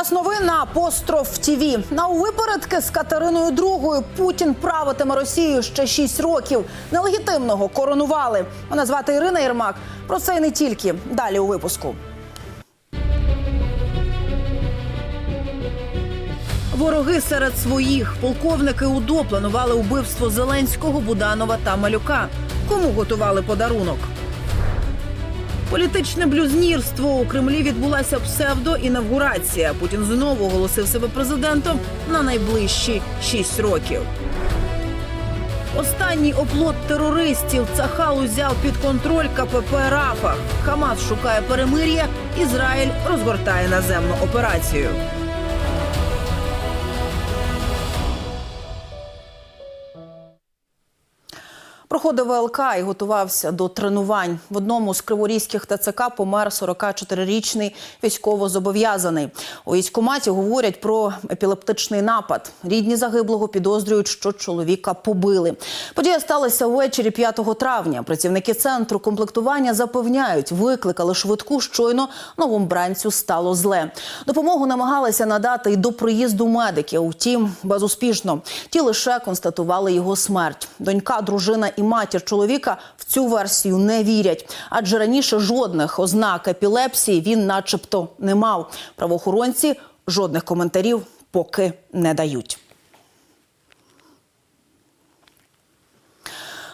Час новин на апостроф ТІВІ. На випередки з Катериною II Путін правитиме Росію ще 6 років. Нелегітимного коронували. Мене звати Ірина Єрмак. Про це і не тільки. Далі у випуску. Вороги серед своїх полковники УДО планували убивство Зеленського, Буданова та Малюка. Кому готували подарунок? Політичне блюзнірство у Кремлі відбулася псевдоінавгурація. Путін знову оголосив себе президентом на найближчі шість років. Останній оплот терористів Цахал узяв під контроль КПП Рафах. Хамас шукає перемир'я. Ізраїль розгортає наземну операцію. Проходив ВЛК і готувався до тренувань. В одному з криворізьких ТЦК помер 44-річний військовозобов'язаний. У військкоматі говорять про епілептичний напад. Рідні загиблого підозрюють, що чоловіка побили. Подія сталася ввечері 5 травня. Працівники центру комплектування запевняють, викликали швидку. Щойно новобранцю стало зле. Допомогу намагалися надати й до приїзду медиків. Втім, безуспішно. Ті лише констатували його смерть. Донька, дружина і матір чоловіка в цю версію не вірять, адже раніше жодних ознак епілепсії він, начебто, не мав. Правоохоронці жодних коментарів поки не дають.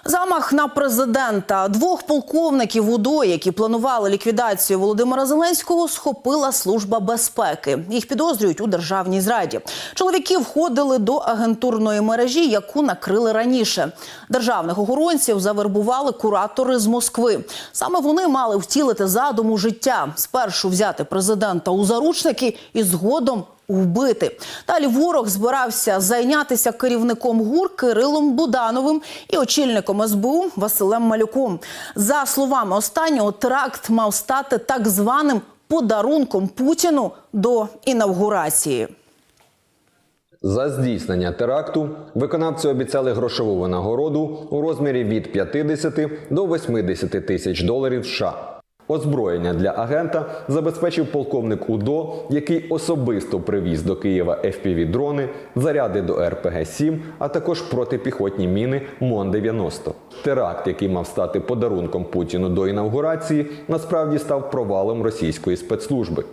Замах на президента двох полковників УДО, які планували ліквідацію Володимира Зеленського, схопила служба безпеки. Їх підозрюють у державній зраді. Чоловіки входили до агентурної мережі, яку накрили раніше. Державних охоронців завербували куратори з Москви. Саме вони мали втілити задуму життя. Спершу взяти президента у заручники і згодом вбити. Далі ворог збирався зайнятися керівником ГУР Кирилом Будановим і очільником СБУ Василем Малюком. За словами останнього, теракт мав стати так званим подарунком Путіну до інавгурації. За здійснення теракту виконавці обіцяли грошову винагороду у розмірі від 50 до 80 тисяч доларів США. Озброєння для агента забезпечив полковник УДО, який особисто привіз до Києва FPV-дрони, заряди до РПГ-7, а також протипіхотні міни МОН-90. Теракт, який мав стати подарунком Путіну до інавгурації, насправді став провалом російської спецслужби.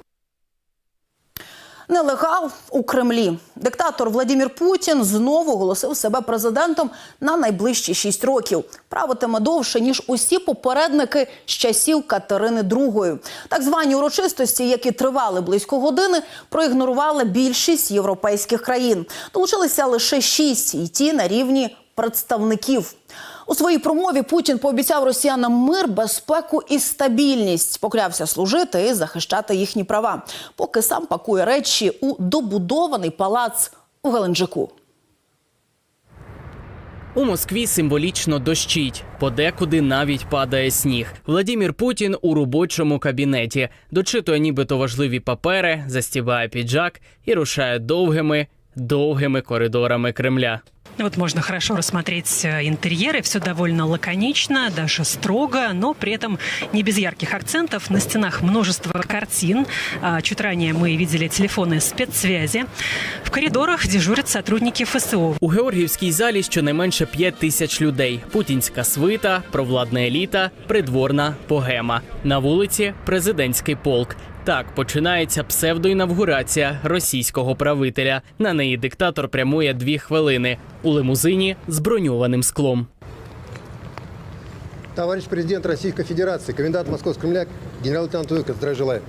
Нелегал у Кремлі. Диктатор Владимир Путін знову оголосив себе президентом на найближчі шість років. Правитиме довше ніж усі попередники з часів Катерини II. Так звані урочистості, які тривали близько години, проігнорували більшість європейських країн. Долучилися лише шість, і ті на рівні представників. У своїй промові Путін пообіцяв росіянам мир, безпеку і стабільність. Поклявся служити і захищати їхні права, поки сам пакує речі у добудований палац у Геленджику. У Москві символічно дощить, подекуди навіть падає сніг. Владімір Путін у робочому кабінеті дочитує нібито важливі папери, застібає піджак і рушає довгими, довгими коридорами Кремля. Вот можно хорошо рассмотреть э, интерьеры, все довольно лаконично, даже строго, но при этом не без ярких акцентов. На стенах множество картин. А, Чуть ранее мы видели телефоны спецсвязи. В коридорах дежурят сотрудники ФСО. У Георгіївській залі щонайменше 5 тисяч людей. Путінська свита, провладна еліта, придворна богема. На вулиці президентський полк. Так починається псевдоінавгурація російського правителя. На неї диктатор прямує дві хвилини у лимузині з броньованим склом. Товарищ президент Российской Федерации, комендант Московского Кремля, генерал-лейтенант Уиков, здравия желаю.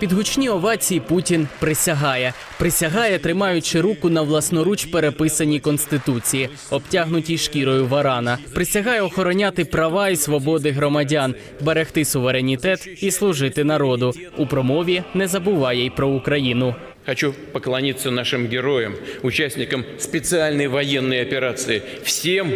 Під гучні овації Путін присягає. Присягає, тримаючи руку на власноруч переписаній конституції, обтягнутій шкірою варана. Присягає охороняти права і свободи громадян, берегти суверенітет і служити народу. У промові не забуває й про Україну. Хочу поклониться нашим героям, участникам специальной военной операции, всем,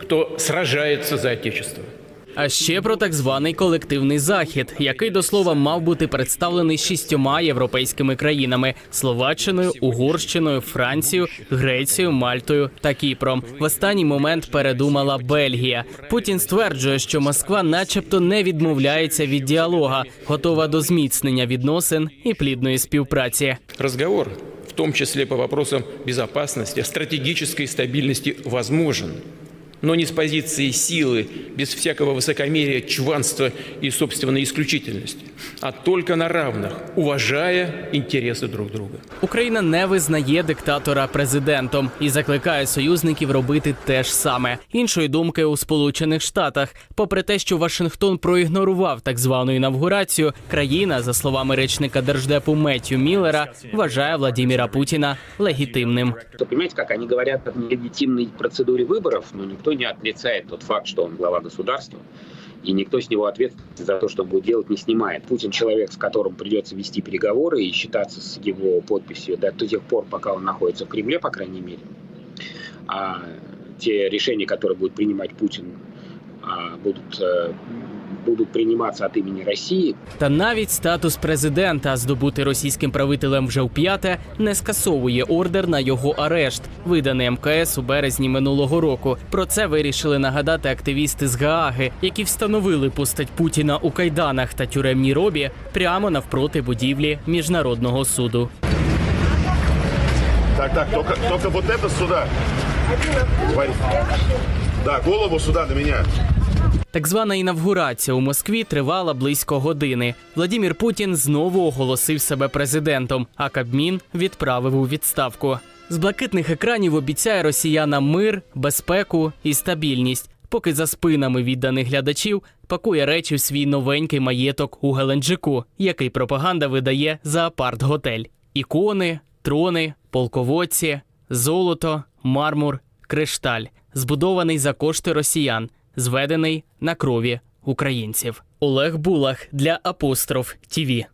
кто сражается за Отечество. А ще про так званий колективний захід, який до слова мав бути представлений шістьома європейськими країнами: Словаччиною, Угорщиною, Францією, Грецією, Мальтою та Кіпром. В останній момент передумала Бельгія. Путін стверджує, що Москва, начебто, не відмовляється від діалога, готова до зміцнення відносин і плідної співпраці. Разговор, в том числе по вопросам безопасности, стратегической стабильности, возможен Но не с позиции силы, без всякого высокомерия, чванства и собственной исключительности, а только на равных, уважая интересы друг друга. Україна не визнає диктатора президентом і закликає союзників робити те ж саме. Іншої думки у Сполучених Штатах, попри те, що Вашингтон проігнорував так звану інавгурацію, країна, за словами речника держдепу Меттю Міллера, вважає Владіміра Путіна легітимним. То понимаете, как они говорят о нелегитимной процедуре выборов, но никто не отрицает тот факт, что он глава государства. И никто с него ответственность за то, что будет делать, не снимает. Путин человек, с которым придется вести переговоры и считаться с его подписью до, до тех пор, пока он находится в Кремле, по крайней мере. А те решения, которые будет принимать Путин, а, будут, э, будут приниматься от имени России. Та навіть статус президента, здобутий російським правителем вже вп'яте, не скасовує ордер на його арешт, виданий МКС у березні минулого року. Про це вирішили нагадати активісти з Гааги, які встановили постать Путіна у кайданах та тюремній робі прямо навпроти будівлі міжнародного суду. Так, так, только, только вот это сюда. Да, голову сюда на меня. Так звана інавгурація у Москві тривала близько години. Владімір Путін знову оголосив себе президентом, а Кабмін відправив у відставку. З блакитних екранів обіцяє росіянам мир, безпеку і стабільність. Поки за спинами відданих глядачів пакує речі в свій новенький маєток у Геленджику, який пропаганда видає за апарт-готель. Ікони, трони, полководці, золото, мармур, кришталь, збудований за кошти росіян, зведений на крові українців. Олег Булах для Апостроф ТІВІ.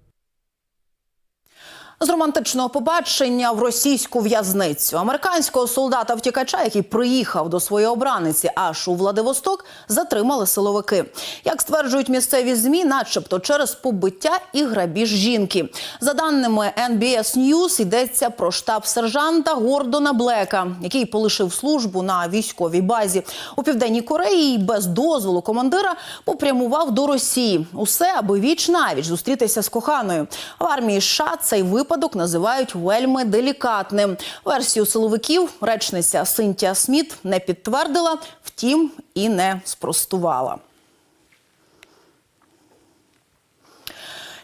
З романтичного побачення в російську в'язницю американського солдата втікача, який приїхав до своєї обраниці аж у Владивосток, затримали силовики. Як стверджують місцеві змі, начебто через побиття і грабіж жінки. За даними NBS News, йдеться про штаб сержанта Гордона Блека, який полишив службу на військовій базі у південній Кореї. Без дозволу командира попрямував до Росії. Усе аби віч навіч зустрітися з коханою. В армії США цей випадок називають вельми делікатним. Версію силовиків речниця Синтія Сміт не підтвердила, втім і не спростувала.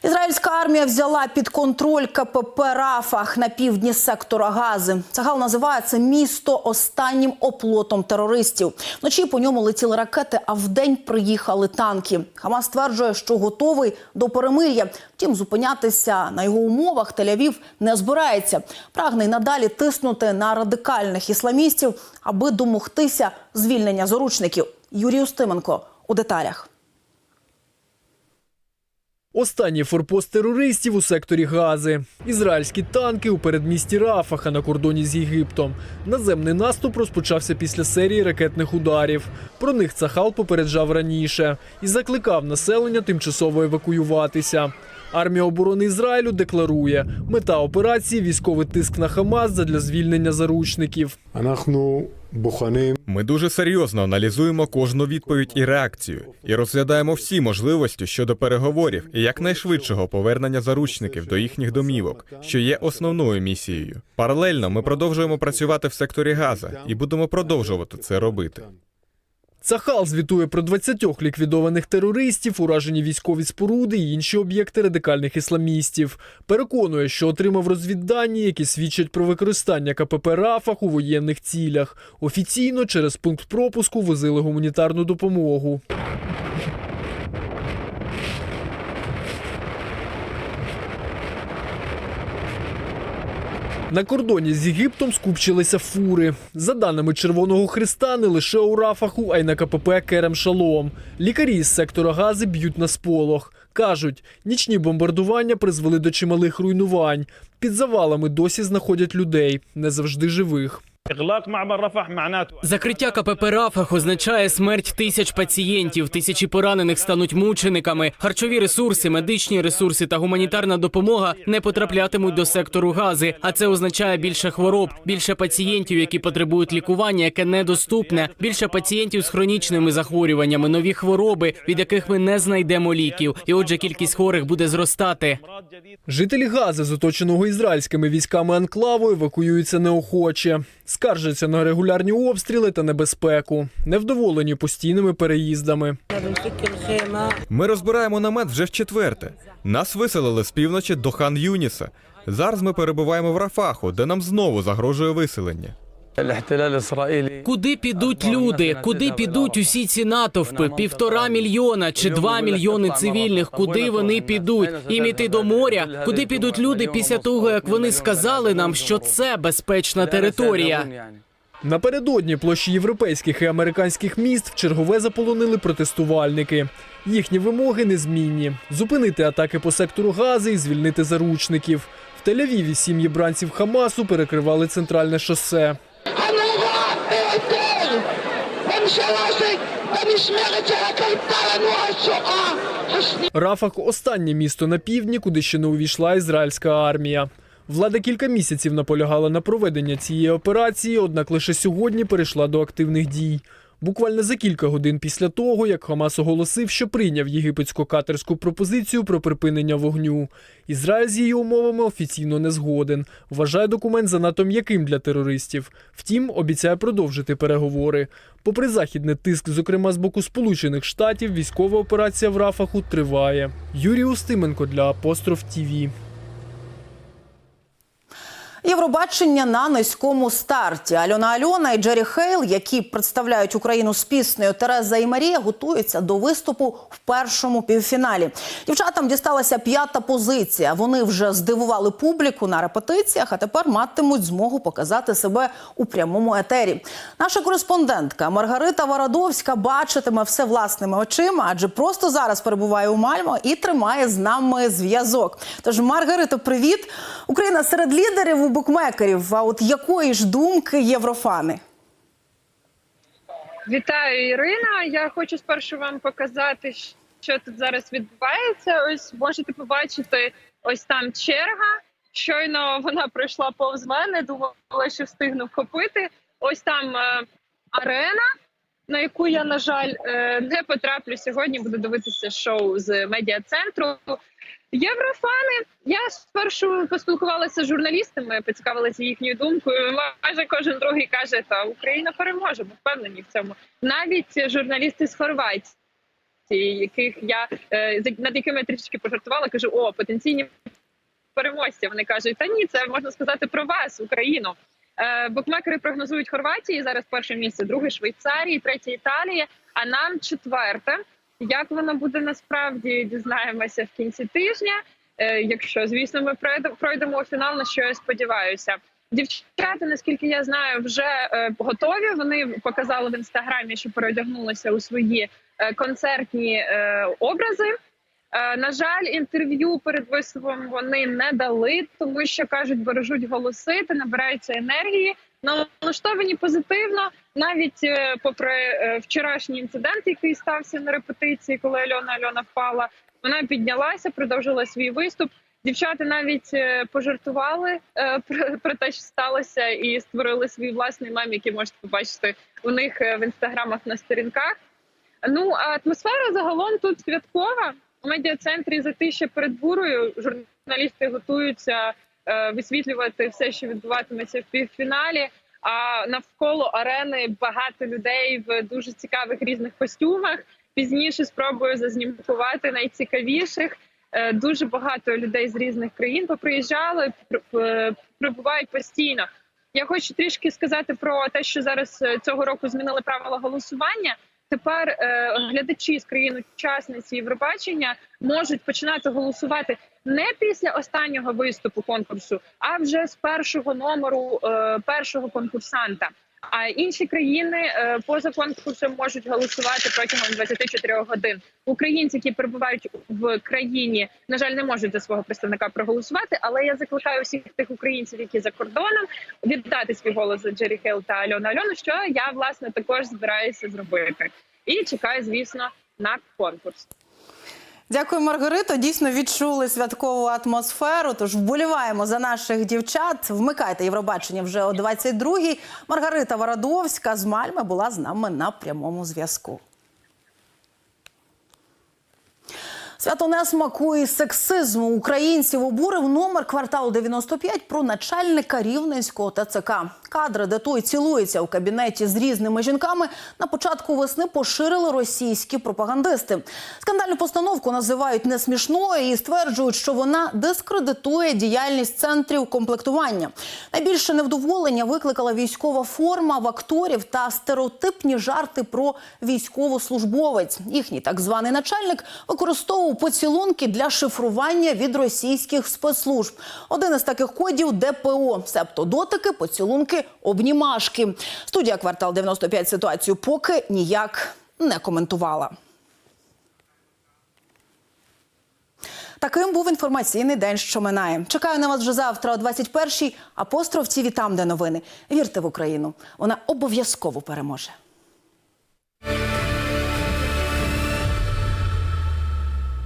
Ізраїльська армія взяла під контроль КПП Рафах на півдні сектора Гази. Цагал називає це місто останнім оплотом терористів. Вночі по ньому летіли ракети, а вдень приїхали танки. Хамас стверджує, що готовий до перемир'я. Втім, зупинятися на його умовах Тель-Авів не збирається. Прагне й надалі тиснути на радикальних ісламістів, аби домогтися звільнення заручників. Юрій Устименко у деталях. Останній форпост терористів у секторі Гази. Ізраїльські танки у передмісті Рафаха на кордоні з Єгиптом. Наземний наступ розпочався після серії ракетних ударів. Про них Цахал попереджав раніше і закликав населення тимчасово евакуюватися. Армія оборони Ізраїлю декларує, мета операції військовий тиск на Хамас для звільнення заручників. Ми дуже серйозно аналізуємо кожну відповідь і реакцію і розглядаємо всі можливості щодо переговорів і якнайшвидшого повернення заручників до їхніх домівок, що є основною місією. Паралельно ми продовжуємо працювати в секторі Газа і будемо продовжувати це робити. Цахал звітує про 20 ліквідованих терористів, уражені військові споруди і інші об'єкти радикальних ісламістів. Переконує, що отримав розвіддані, які свідчать про використання КПП Рафах у воєнних цілях. Офіційно через пункт пропуску возили гуманітарну допомогу. На кордоні з Єгиптом скупчилися фури. За даними Червоного Христа, не лише у Рафаху, а й на КПП Керем Шалом. Лікарі з сектора Гази б'ють на сполох. Кажуть, нічні бомбардування призвели до чималих руйнувань. Під завалами досі знаходять людей, не завжди живих. Закриття КПП Рафах означає смерть тисяч пацієнтів, тисячі поранених стануть мучениками. Харчові ресурси, медичні ресурси та гуманітарна допомога не потраплятимуть до сектору Гази. А це означає більше хвороб, більше пацієнтів, які потребують лікування, яке недоступне, більше пацієнтів з хронічними захворюваннями, нові хвороби, від яких ми не знайдемо ліків. І отже, кількість хворих буде зростати. Жителі Гази з оточеного ізраїльськими військами анклаву евакуюються неохоче. Скаржаться на регулярні обстріли та небезпеку, невдоволені постійними переїздами. Ми розбираємо намет вже в четверте. Нас виселили з півночі до хан Юніса. Зараз ми перебуваємо в Рафаху, де нам знову загрожує виселення. Куди підуть люди? Куди підуть усі ці натовпи? Півтора мільйона чи два мільйони цивільних? Куди вони підуть? Їм іти до моря? Куди підуть люди після того, як вони сказали нам, що це безпечна територія? Напередодні площі європейських і американських міст в чергове заполонили протестувальники. Їхні вимоги незмінні: зупинити атаки по сектору Гази і звільнити заручників. В Тель-Авіві сім'ї бранців Хамасу перекривали центральне шосе. Рафах останнє місто на півдні, куди ще не увійшла ізраїльська армія. Влада кілька місяців наполягала на проведення цієї операції, однак лише сьогодні перейшла до активних дій. Буквально за кілька годин після того, як Хамас оголосив, що прийняв єгипетсько-катерську пропозицію про припинення вогню. Ізраїль з її умовами офіційно не згоден. Вважає документ занадто м'яким для терористів. Втім, обіцяє продовжити переговори. Попри західний тиск, зокрема з боку Сполучених Штатів, військова операція в Рафаху триває. Юрій Устименко для Апостроф ТІВІ. Євробачення на низькому старті. Альона Альона і Джері Хейл, які представляють Україну з піснею Тереза і Марія, готуються до виступу в першому півфіналі. Дівчатам дісталася п'ята позиція. Вони вже здивували публіку на репетиціях, а тепер матимуть змогу показати себе у прямому етері. Наша кореспондентка Маргарита Варадовська бачитиме все власними очима, адже просто зараз перебуває у Мальмо і тримає з нами зв'язок. Тож, Маргарито, привіт! Україна серед лідерів у букмекерів. А от якої ж думки єврофани? Вітаю, Ірина. Я хочу спершу вам показати, що тут зараз відбувається. Ось можете побачити, ось там черга. Щойно вона пройшла повз мене. Думала, що встигну вхопити. Ось там е, арена, на яку я, на жаль, е, не потраплю сьогодні. Буду дивитися шоу з медіа центру. Єврофани. Я спершу поспілкувалася з журналістами, поцікавилася їхньою думкою. Майже кожен другий каже, та Україна переможе, ми впевнені в цьому. Навіть журналісти з Хорватії, яких я е, над якими я трішки пожартувала, кажу: о, потенційні переможці. Вони кажуть, та ні, це можна сказати про вас, Україну. Е, Букмекери прогнозують Хорватії зараз перше місце, друге Швейцарії, третє Італія, а нам четверте. Як воно буде насправді дізнаємося в кінці тижня. Е, Якщо звісно ми пройдемо у фінал, на що я сподіваюся. Дівчата, наскільки я знаю, вже е, готові. Вони показали в інстаграмі, що переодягнулися у свої е, концертні образи. На жаль, інтерв'ю перед виступом вони не дали, тому що кажуть, бережуть голоси та набираються енергії. Налаштовані позитивно, навіть е, попри е, вчорашній інцидент, який стався на репетиції, коли Альона Альона впала, вона піднялася, продовжила свій виступ. Дівчата навіть е, пожартували про, те, що сталося, і створили свій власний мем, який можете побачити у них в інстаграмах на сторінках. Ну а атмосфера загалом тут святкова. У медіа-центрі затища перед бурою. Журналісти готуються висвітлювати все, що відбуватиметься в півфіналі. А навколо арени багато людей в дуже цікавих різних костюмах. Пізніше спробую зазнімкувати найцікавіших. Е, Дуже багато людей з різних країн поприїжджали, е, прибувають постійно. Я хочу трішки сказати про те, що зараз е, цього року змінили правила голосування. Тепер е, глядачі з країн-учасниці Євробачення можуть починати голосувати не після останнього виступу конкурсу, а вже з першого номеру е, першого конкурсанта. А інші країни е, поза конкурсом можуть голосувати протягом 24 годин. Українці, які перебувають в країні, на жаль, не можуть за свого представника проголосувати. Але я закликаю всіх тих українців, які за кордоном, віддати свій голос за Джері Хейл та Альону Альону, що я власне також збираюся зробити. І чекаю, звісно, на конкурс. Дякую, Маргарито. Дійсно відчули святкову атмосферу. Тож вболіваємо за наших дівчат. Вмикайте Євробачення вже о 22-й. Маргарита Вородовська з Мальми була з нами на прямому зв'язку. Свято несмаку і сексизму українців обурив номер кварталу 95 про начальника рівненського ТЦК. Кадри, де той цілується у кабінеті з різними жінками, на початку весни поширили російські пропагандисти. Скандальну постановку називають несмішною і стверджують, що вона дискредитує діяльність центрів комплектування. Найбільше невдоволення викликала військова форма в акторів та стереотипні жарти про військовослужбовець. Їхній так званий начальник використовував поцілунки для шифрування від російських спецслужб. Один із таких кодів ДПО, себто дотики, поцілунки, обнімашки. Студія квартал 95 ситуацію поки ніяк не коментувала. Таким був інформаційний день, що минає. Чекаю на вас вже завтра о 21-й. Апостроф ТІВІ там, де новини. Вірте в Україну. Вона обов'язково переможе.